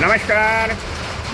नमस्कार.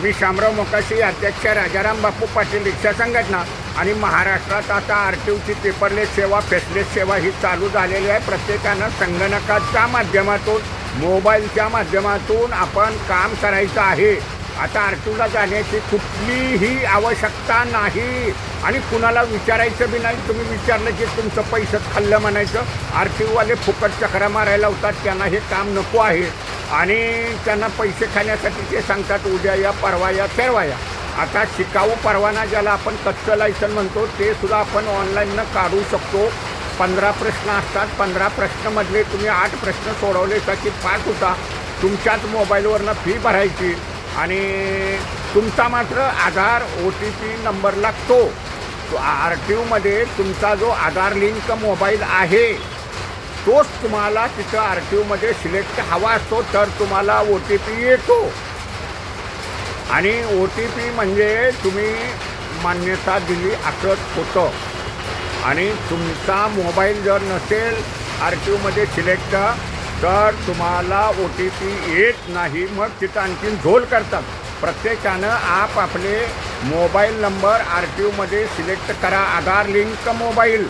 मी शामराव मोकाशी अध्यक्ष राजाराम बापू पाटील रिक्षा संघटना आणि महाराष्ट्रात आता आर टी ओची पेपरलेस सेवा फेसलेस सेवा ही चालू झालेली आहे. प्रत्येकानं संगणकाच्या माध्यमातून मोबाईलच्या माध्यमातून आपण काम करायचं आहे. आता आर टी ओला जाण्याची कुठलीही आवश्यकता नाही. आणि कुणाला विचारायचं बी नाही तुम्ही विचारलं की तुमचं पैसंच खाल्लं म्हणायचं. आर टी ओवाले फुकट चक्रा मारायला होतात त्यांना हे काम नको आहे. आणि त्यांना पैसे खाण्यासाठी ते सांगतात उद्या या परवा या परवा या. आता शिकाऊ परवाना ज्याला आपण कच्चं लायसन म्हणतो ते सुद्धा आपण ऑनलाईननं काढू शकतो. पंधरा प्रश्न असतात. पंधरा प्रश्नमधले तुम्ही आठ प्रश्न सोडवले त्याची की होता. तुमच्याच मोबाईलवरनं फी भरायची. आणि तुमचा मात्र Aadhaar O T P number लागतो. आर टी ओमध्ये तुमचा जो आधार लिंक मोबाईल आहे तोच तुम्हाला तिथं आर टी ओमध्ये सिलेक्ट हवा असतो तर तुम्हाला ओ टी पी येतो. आणि ओ टी पी म्हणजे तुम्ही मान्यता दिली असंच होतं. आणि तुमचा मोबाईल जर नसेल आर टी ओमध्ये सिलेक्ट तर तुम्हाला ओ टी पी येत नाही. मग तिथं आणखीन झोल करतात. प्रत्येकानं आप आपले मोबाईल नंबर आर टी ओमध्ये सिलेक्ट करा. Aadhaar link mobile.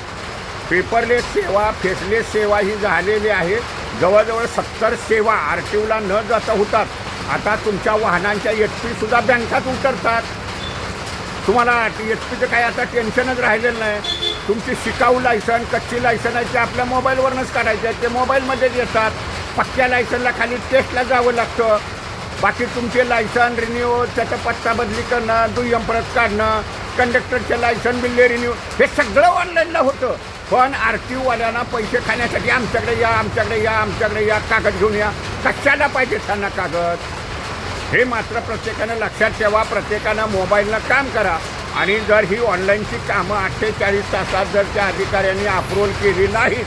पेपरलेस सेवा फेसलेस सेवा ही झालेली आहे. जवळजवळ सत्तर सेवा आर टी ओला न जाता होतात. आता तुमच्या वाहनांच्या एच पीसुद्धा बँकात उतरतात. तुम्हाला एच पीचं काय आता टेन्शनच राहिलेलं नाही. तुमची शिकाऊ लायसन कच्ची लायसन आहे ते आपल्या मोबाईलवरनंच काढायचे आहे ते मोबाईलमध्येच येतात. पक्क्या लायसनला खाली टेस्टला जावं लागतं. बाकी तुमचे लायसन रिन्यू त्याचा पत्ता बदली करणं दुय्यम परत काढणं कंडक्टरचे लायसन बिल्ले रिन्यू हे सगळं ऑनलाईनला होतं. पण आर टी ओवाल्यांना पैसे खाण्यासाठी आमच्याकडे या आमच्याकडे या आमच्याकडे या कागद घेऊन या. कशाला पाहिजे त्यांना कागद? हे मात्र प्रत्येकानं लक्षात ठेवा प्रत्येकानं मोबाईलनं काम करा. आणि जर ही ऑनलाईनची कामं अठ्ठेचाळीस तासात जर त्या अधिकाऱ्यांनी अप्रूव्हल केली नाहीत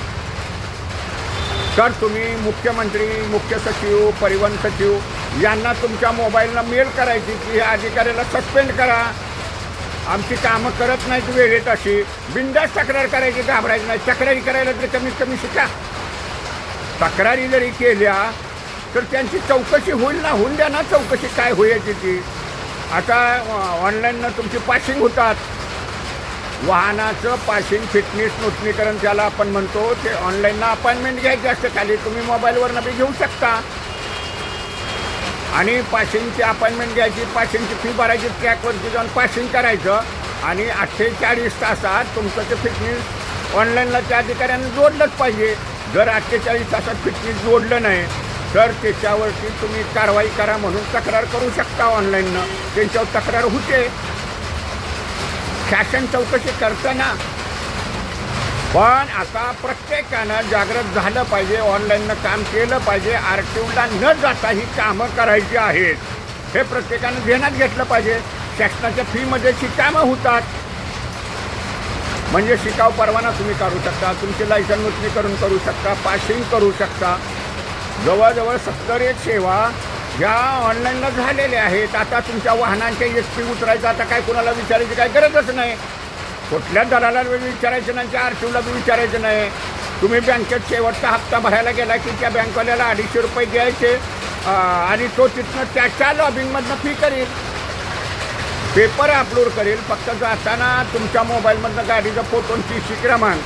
तर तुम्ही मुख्यमंत्री मुख्य सचिव परिवहन सचिव यांना तुमच्या मोबाईलला मेल करायची की ह्या अधिकाऱ्याला सस्पेंड करा. आमची कामं करत नाहीत वेळेत अशी. बिंदास तक्रार करायची घाबरायची नाही. तक्रारी करायला तर कमीत कमी शिका. तक्रारी जरी केल्या तर त्यांची चौकशी होईल ना? होऊन द्या ना चौकशी. काय होईल ती? आता ऑनलाईननं तुमची पासिंग होतात. वाहनाचं पासिंग फिटनेस नूतनीकरण त्याला आपण म्हणतो ते ऑनलाईननं अपॉइंटमेंट घ्यायची असते. खाली तुम्ही मोबाईलवरनं बी घेऊ शकता. आणि पासिंगची अपॉइंटमेंट घ्यायची पासिंगची फी भरायची ट्रॅकवरती जाऊन पासिंग करायचं. आणि अठ्ठेचाळीस तासात तुमचं ते फिटनेस ऑनलाईनला त्या अधिकाऱ्यांनी जोडलंच पाहिजे. जर अठ्ठेचाळीस तासात फिटनेस जोडलं नाही तर त्याच्यावरती तुम्ही कारवाई करा म्हणून तक्रार करू शकता ऑनलाईननं त्यांच्यावर तक्रार होते. शासन चौकशी करताना पण आता प्रत्येकानं जागृत झालं पाहिजे ऑनलाईननं काम केलं पाहिजे आर टी ओला न जाता ही कामं करायची आहेत. हे प्रत्येकानं ध्यानात घेतलं पाहिजे. शासनाच्या फीमध्ये कामं होतात. म्हणजे शिकाव परवाना तुम्ही काढू शकता तुमची लायसन नूतनीकरण करू शकता पासिंग करू शकता. जवळजवळ सत्तर एक सेवा ज्या ऑनलाईनला झालेल्या आहेत. आता तुमच्या वाहनांच्या एस पी उतरायचं आता काय कुणाला विचारायची काय गरजच नाही. कुठल्या दलाला विचारायचं नाही त्या आर टी ओला विचारायचं नाही. तुम्ही बँकेत शेवटचा हप्ता भरायला गेला की त्या बँकवाल्याला अडीचशे रुपये द्यायचे आणि तो तिथनं त्याच्या लॉबिंगमधनं फी करेल. पेपर अपलोड करेल फक्त जाताना तुमच्या मोबाईलमधनं गाडीचा फोटो आणि सी क्रमांक.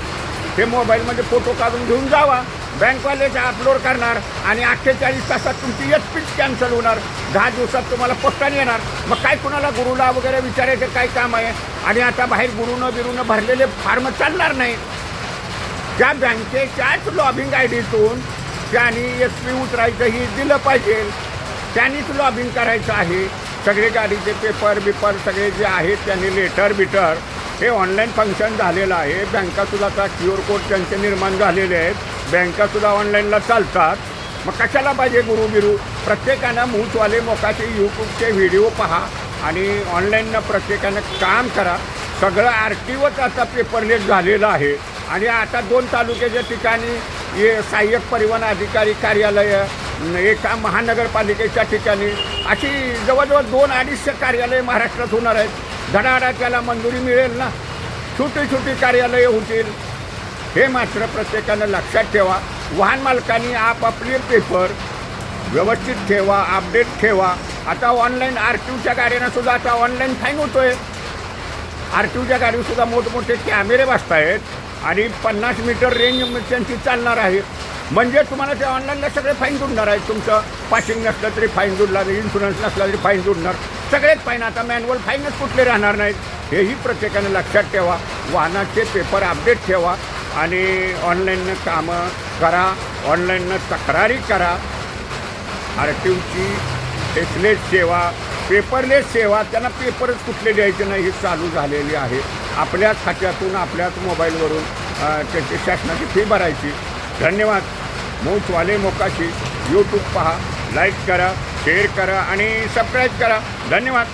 हे मोबाईलमध्ये फोटो काढून घेऊन जावा. बँकवालेचा अपलोड करणार आणि अठ्ठेचाळीस तासात तुमची एच पीच कॅन्सल होणार. दहा दिवसात तुम्हाला पोस्टाने येणार. मग काय कुणाला गुरुला वगैरे विचारायचं काय काम आहे? आणि आता बाहेर गुरुनं बिरुनं भरलेले फार्म चालणार नाही. त्या बँकेच्याच लॉबिंग आय डीतून त्यांनी एस पी उतरायचं ही दिलं पाहिजे त्यांनीच लॉबिंग करायचं आहे. सगळे गाडीचे पेपर बिपर सगळे जे आहेत त्यांनी लेटर बिटर हे ऑनलाईन फंक्शन झालेलं आहे. बँकासुद्धा आता क्यू आर कोड त्यांचे निर्माण झालेले आहेत. बँकासुद्धा ऑनलाईनला चालतात. मग कशाला पाहिजे गुरु बिरू? प्रत्येकानं मूचवाले मोकाचे यूट्यूबचे व्हिडिओ पहा आणि ऑनलाईननं प्रत्येकानं काम करा. सगळं आर टी ओच आता पेपरलेस झालेलं आहे. आणि आता दोन तालुक्याच्या ठिकाणी हे सहाय्यक परिवहन अधिकारी कार्यालय एका महानगरपालिकेच्या ठिकाणी अशी जवळजवळ दोन अडीचशे कार्यालय महाराष्ट्रात होणार आहेत. धडाडा त्याला मंजुरी मिळेल ना? छोटी छोटी कार्यालये होतील. हे मात्र प्रत्येकानं लक्षात ठेवा. वाहन मालकांनी आपापले पेपर व्यवस्थित ठेवा अपडेट ठेवा. आता ऑनलाईन आर टीओच्या गाड्यांना सुद्धा आता ऑनलाईन फाईन होतो आहे आर टी ओच्या सुद्धा मोठमोठे कॅमेरे बसत आहेत आणि पन्नास मीटर रेंज त्यांची चालणार आहे. म्हणजे तुम्हाला ते ऑनलाईनला सगळे फाईन जुडणार आहेत. तुमचं पासिंग नसलं तरी फाईन जुडला इन्शुरन्स नसला तरी फाईन जुडणार. सगळेच फाईन आता मॅन्युअल फाईनच कुठले राहणार नाहीत? हेही प्रत्येकाने लक्षात ठेवा. वाहनाचे पेपर अपडेट ठेवा. आणि ऑनलाईननं कामं करा ऑनलाईननं तक्रारी करा. आर टी ओची फेसलेस सेवा पेपरलेस सेवा त्यांना पेपरच कुठले द्यायचे नाही हे चालू झालेली आहे. आपल्याच खात्यातून आपल्याच मोबाईलवरून त्याची शासनाची फी भरायची. धन्यवाद. मोचवाले मोकाशी. यूट्यूब पहा. लाईक करा शेअर करा आणि सबस्क्राईब करा. धन्यवाद.